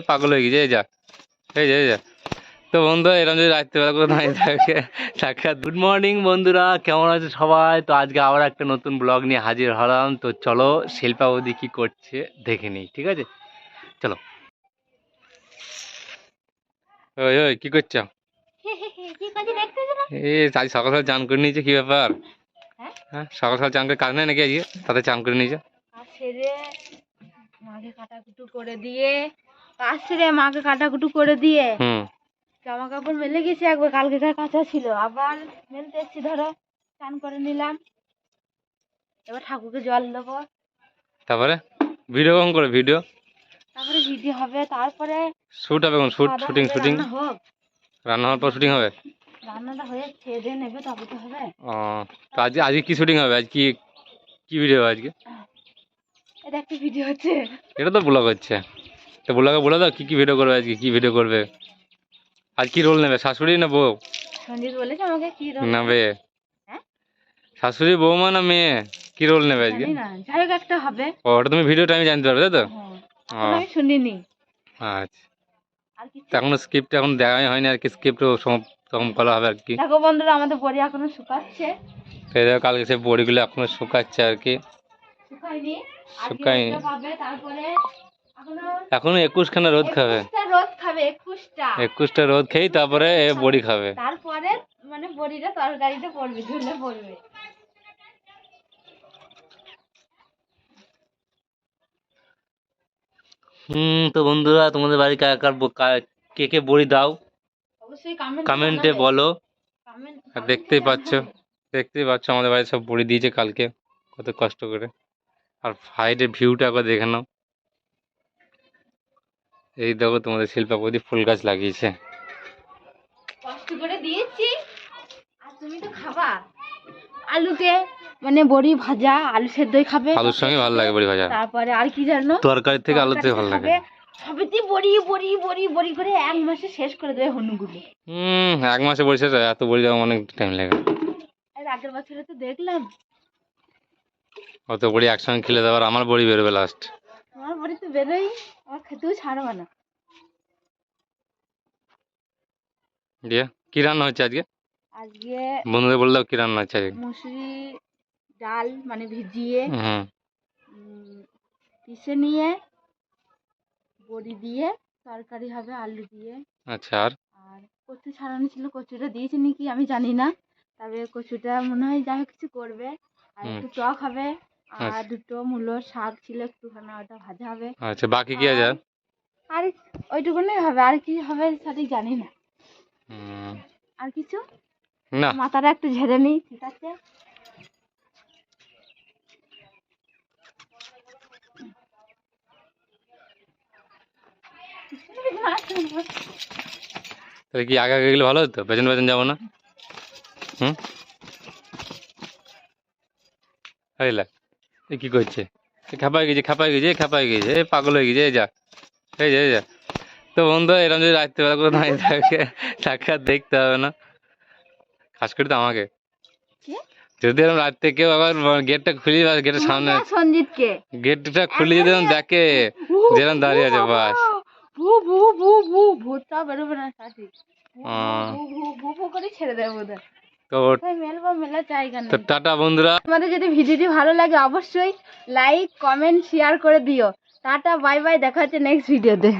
পাগল হয়ে গেছে, এই যা। এই যা এই যা। তো বন্ধু, এরকম যদি রাত্রিবেলা করে দাঁড়িয়ে থাকে থাকে। গুড মর্নিং বন্ধুরা, কেমন আছে সবাই? তো আজকে আবার একটা নতুন ব্লগ নিয়ে হাজির হলাম। তো চলো, শিল্পা বৌদি কি করছে, দেখে নিই, ঠিক আছে? চলো। ওই ওই, কি করছ? এই, আজ সকাল সকাল চান করে নিয়েছে, কি ব্যাপার? হ্যাঁ? সকাল সকাল চান করে কাজ নেই নাকি আজকে? তাতে চান করে নিয়েছে? করে দিয়ে সেরে মাকে কাটাকুটু করে দিয়ে। হুম। জামা কাপড় মেলে গেছি একবার কালকেকার কাঁচা ছিল। আবার মেলতে এসছি ধরো স্নান করে নিলাম। এবার ঠাকুরকে জল দেবো। তারপরে? ভিডিও কখন করে ভিডিও? তারপরে ভিডিও হবে তারপরে শুট হবে কোন? Shoot shooting shooting? রান্না হওয়ার পর শুটিং হবে? রান্নাটা হয়ে খেয়ে দিয়ে নেবে তবে তো হবে। ও তো আজ আজকে কি শুটিং হবে? আজ কি কি ভিডিও হবে আজকে? এটা একটা ভিডিও হচ্ছে। এটা তো ব্লগ হচ্ছে। তো ব্লগে বলে দাও কি কি ভিডিও করবে আজকে কি ভিডিও করবে? আজ কি রোল নেবে শাশুড়ি না বউ? সঞ্জিত বলেছে আমাকে কি রোল না মেয়ে হ্যাঁ? শাশুড়ি বৌমা না মেয়ে? কি রোল নেবে আজকে? না যাই হোক একটা হবে। ও ওটা তুমি ভিডিও আমি জানতে পারবে তাই তো? হ্যাঁ আমি শুনিনি। আচ্ছা। আর এখনও স্ক্রিপ্ট এখন দেখাই হয়নি আর কি স্ক্রিপ্টও সম করা হবে আর কি। দেখো বন্ধুরা আমাদের বড়ি এখনও শুকাচ্ছে। তো এই দেখো কালকে সেই বড়িগুলো এখনও শুকাচ্ছে আর কি। শুকায়নি। আর শুকায়নি। তারপরে এখনও একুশখানা রোদ খাবে। একুশটা রোদ খাবে একুশটা। একুশটা রোদ খেয়েই তারপরে এ বড়ি খাবে। তারপরে মানে বড়িটা পড়বে ঝুলে পড়বে। হুম তো বন্ধুরা তোমাদের বাড়ি কার কার কে কে বড়ি দাও? অবশ্যই কমেন্টে বলো। আর দেখতেই পাচ্ছ দেখতেই পাচ্ছ আমাদের বাড়ি সব বড়ি দিয়েছে কালকে। কত কষ্ট করে। আর সাইডের ভিউটা একবার দেখে নাও। এই দেখো তোমাদের শিল্পা বৌদি ফুল গাছ লাগিয়েছে। কষ্ট করে দিয়েছি। আর তুমি তো খাবা। আলুতে মানে বড়ি ভাজা আলু সেদ্ধই খাবে। আলুর সঙ্গে ভালো লাগে বড়ি ভাজা। তারপরে আর কি জানো? তরকারি থেকে আলুতে ভালো লাগে। সবেতে বড়ি বড়ি বড়ি বড়ি করে এক মাসে শেষ করে দেবে হনুগুলো। হুম এক মাসে বড়ি শেষ হয়, এত বড়ি দেওয়া অনেক টাইম লাগে। আর আগের বছরে তো দেখলাম। অত বড়ি একসঙ্গে খেলে দেওয়ার আমার বড়ি বেরোবে লাস্ট আমার বড়ি তো বেরোই আমার খেতেও ছাড়বে না। দিয়ে কি রান্না হচ্ছে আজকে? আজকে বন্ধুদের বলে কি রান্না হচ্ছে আজকে? মুসুরি ডাল মানে ভিজিয়ে হুম পিষে নিয়ে বড়ি দিয়ে তরকারি হবে আলু দিয়ে। আচ্ছা আর? আর কচু ছাড়ানো ছিল কচুটা দিয়েছে নাকি আমি জানি না। তবে কচুটা মনে হয় যাই হোক কিছু করবে। আর একটু টক হবে। আর আচ্ছা। দুটো মূলো শাক ছিল একটুখানি ওটা ভাজা হবে। আচ্ছা বাকি কি আছে আর? ওইটুকুনি হবে আর কি হবে সঠিক জানি না। আর কিছু? না। মাথাটা একটু ঝেড়ে নিই ঠিক আছে? তাহলে কি আগে আগে গেলে ভালো হতো? পেছন পেছন যাব না? হুম? এ কি করছে এ খাপাই গেছে খাপাই গেছে এ খাপাই গেছে পাগল হয়ে গেছে এই যা এই যা এই যা তো বন্ধু এরকম যদি রাত্রিবেলা করে দাঁড়িয়ে থাকে তাকে আর দেখতে হবে না খাস করে তো আমাকে যদি এরকম রাত্রে কেউ আবার গেটটা খুলে গেটের সামনে গেটটা খুলে যদি এরকম দেখে যেরকম দাঁড়িয়ে আছে বাস ভু ভু ভু ভু ভূতটা বেরোবে না সাথে। ভু ভু ভু ভু করে ছেড়ে দেবে বোধ তো মেলবো মেলার জায়গা তো টাটা বন্ধুরা। তোমাদের যদি ভিডিওটি ভালো লাগে অবশ্যই লাইক কমেন্ট শেয়ার করে দিও। টাটা বাই বাই দেখা হচ্ছে নেক্সট ভিডিওতে